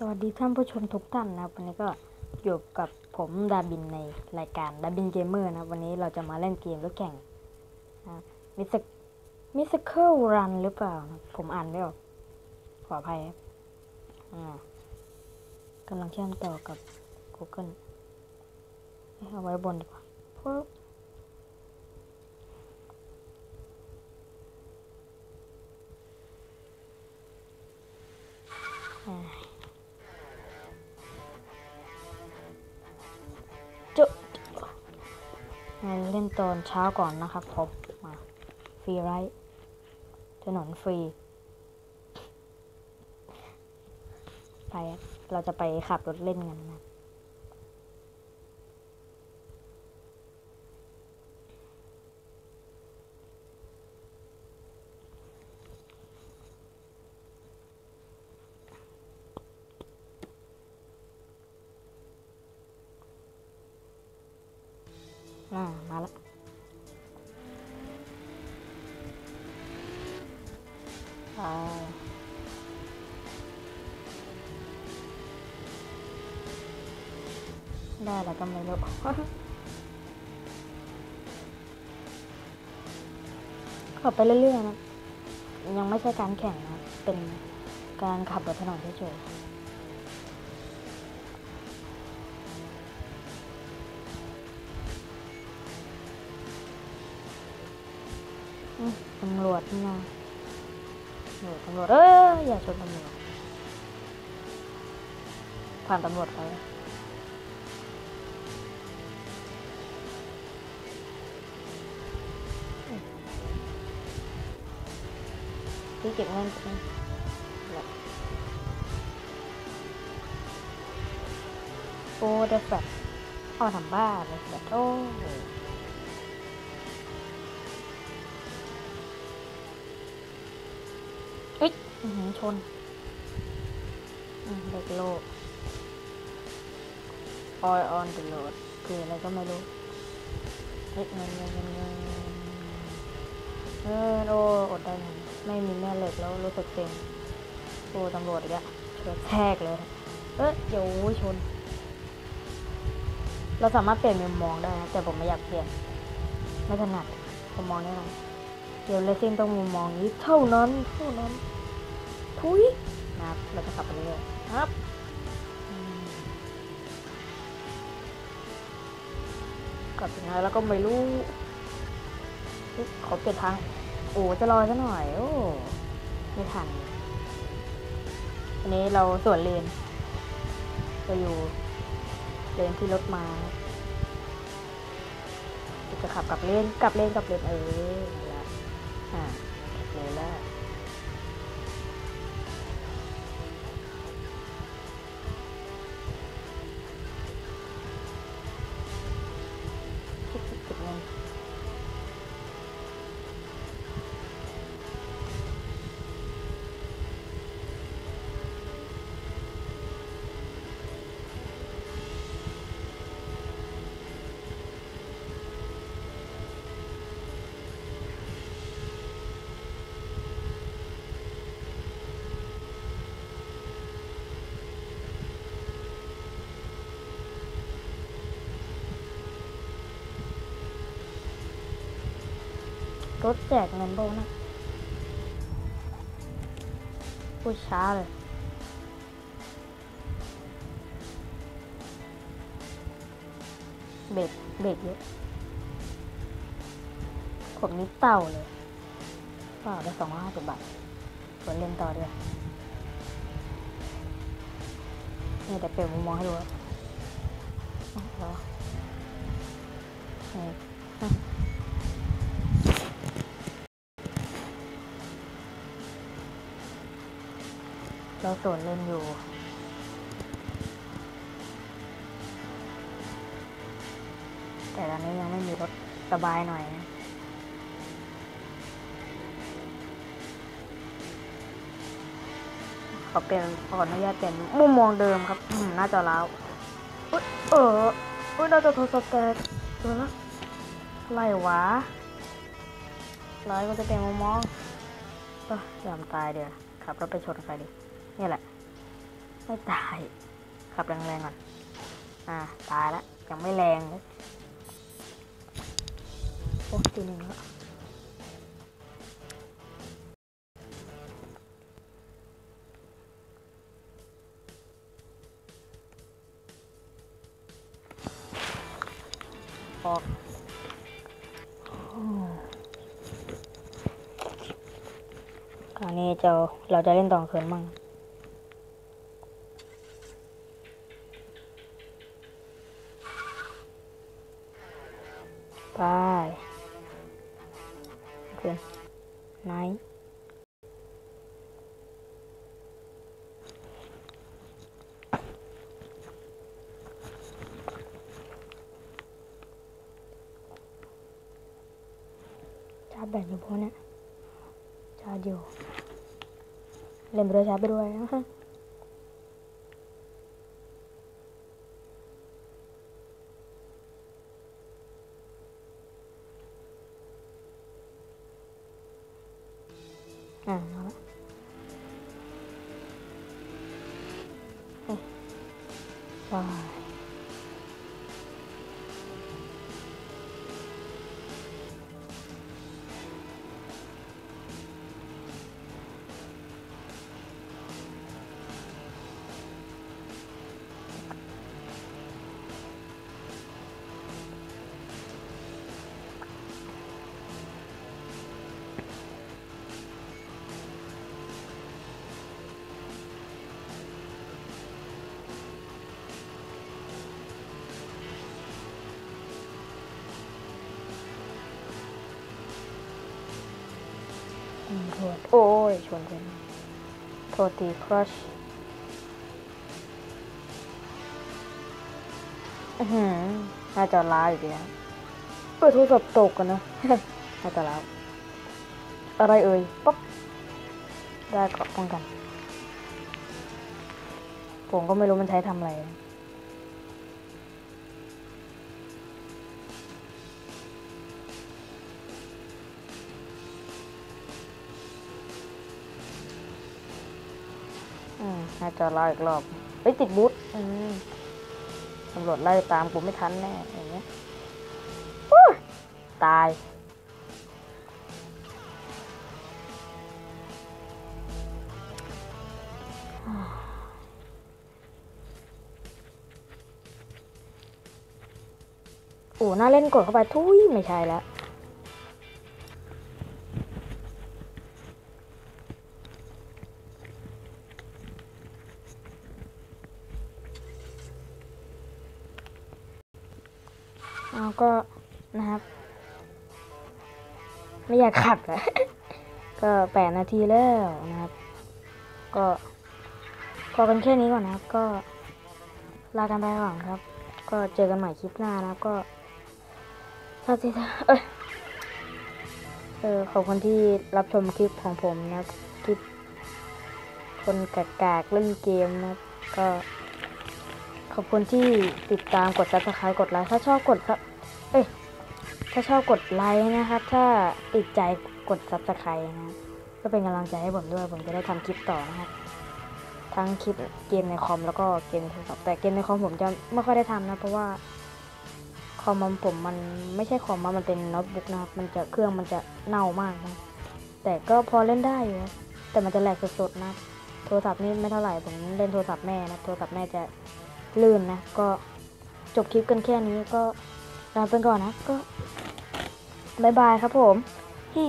สวัสดีท่านผู้ชมทุกท่านนะครับ วันนี้ก็อยู่กับผมดาบินในรายการดาบินเกมเมอร์นะครับ วันนี้เราจะมาเล่นเกมรถแข่งมิสมิสเคิลรันหรือเปล่า ผมอ่านไม่ออกขออภัยกำลังเชื่อมต่อกับ Google เอาไว้บนดีกว่าปึ๊บอ่า เล่นตอนเช้าก่อนนะครับผมมาฟรีไรท์ถนนฟรี ไป เราจะไปขับรถเล่นกันนะ อ่ามาแล้วไปได้แล้วก็ไม่รู้ขับไปเรื่อยๆนะ ยังไม่ใช่การแข่งนะ เป็นการขับรถถนนเฉยๆ ตำรวจนะตำรวจตำรวจเอ้ยอย่าชนตำรวจผ่านตำรวจไปที่เก็บเงินเก็บเงินโอ้เดฟแบบเอาทำบ้าเลยแบบโอ้ เอ้ยอื้อหือชนอืมเด็กโลก oil on the road คืออะไรก็ไม่รู้เฮ้ยเงินเงินเงินเงินเงินโอ้อดได้เงินไม่มีแม่เหล็กแล้วรู้สึกเซ็งโอ้ตำรวจอีกแล้วเชือแทกเลย เอ้ยเดี๋ยวชน เราสามารถเปลี่ยนมุมมองได้นะแต่ผมไม่อยากเปลี่ยน ไม่ถนัดผมมองได้ไหมเดี๋ยวเลซิ่งต้องมุมมองนี้เท่านั้นเท่านั้น ทุยนะครับเราจะขับไปเรื่อยครับกลับยังไงแล้วก็ไม่รู้เขอเปลี่ยนทาง โอ้จะรอซะหน่อย โอ้ไม่ทัน อันนี้เราสวนเลนเราอยู่เลนที่รถมาจะขับกลับเลนกลับเลนกลับเลนเออนั่แหละอ่าเลนแล้ว รถแจกเงินโบนะพูดช้าเลยเบรกเบรกเยอะผมนี้เต่าเลยเปล่าได้สองร้อยห้าสิบบาทส่วนเล่นต่อด้วยนี่แต่เปลี่ยนมุมมองให้ดูครับ เราสวนเล่นอยู่ แต่ตอนนี้ยังไม่มีรถสบายหน่อยนะขอเปลี่ยนขออนุญาตเปลี่ยนมุมมองเดิมครับอืมหน้าจอล้าวอุ๊ยเอออุ้ยหน้าจอโทรศัพท์แตกตัวละอะไรวะร้อยก็จะเปลี่ยนมุมมองเออยอมตายเดี๋ยวขับรถไปชนใครดิ ไม่ตาย ขับแรงๆก่อน อ่า ตายแล้วยังไม่แรงเลยโอ้ตีหนึ่งแล้วออกคราวนี้จะเราจะเล่นตอนคืนมั่ง ชาร์จแบตอยู่พวกเนี้ยชา โอ้ยชนกันโทษทีครัชอือหือน่าจะล้าอยู่ดีนะเปิดโทรศัพท์ตกกันนะน่าจะล้าอะไรเอ่ยป๊อกได้เกราะป้องกัน ผมก็ไม่รู้มันใช้ทำอะไร อืมน่าจะไล่อีกรอบเฮ้ยติดบูธอืมตำรวจไล่ตามกูไม่ทันแน่อย่างเงี้ยตาย โอ้น่าเล่นกดเข้าไปทุยไม่ใช่แล้ว เอาก็นะครับ ไม่อยากขับแล้วก็แปดนาทีแล้วนะครับ ก็พอกันแค่นี้ก่อนนะครับ ก็ลากันไปก่อนครับ ก็เจอกันใหม่คลิปหน้านะครับก็ถ้าสิเอ้ยเออขอบคุณที่รับชมคลิปของผมนะครับ คลิปคนกากๆเล่นเกมนะครับก็ ขอบคุณที่ติดตามกดซับสไครต์กดไลค์ถ้าชอบกดครับเอ้ยถ้าชอบกดไลค์นะครับ ถ้าติดใจกดซับสไครต์นะก็เป็นกำลังใจให้ผมด้วยผมจะได้ทำคลิปต่อนะครับทั้งคลิปเกมในคอมแล้วก็เกมโทรศัพท์แต่เกมในคอมผมจะไม่ค่อยได้ทำนะ เพราะว่าคอมของผมมันไม่ใช่คอมมันเป็นโน้ตบุ๊กนะครับมันจะเครื่องมันจะเน่ามากนะ แต่ก็พอเล่นได้อยู่แต่มันจะแหลกสดๆนะ โทรศัพท์นี่ไม่เท่าไหร่ผมเล่นโทรศัพท์แม่นะโทรศัพท์แม่จะ ลื่นนะ ก็จบคลิปกันแค่นี้ก็ลาไปก่อนนะ ก็บายบายครับผมเฮ้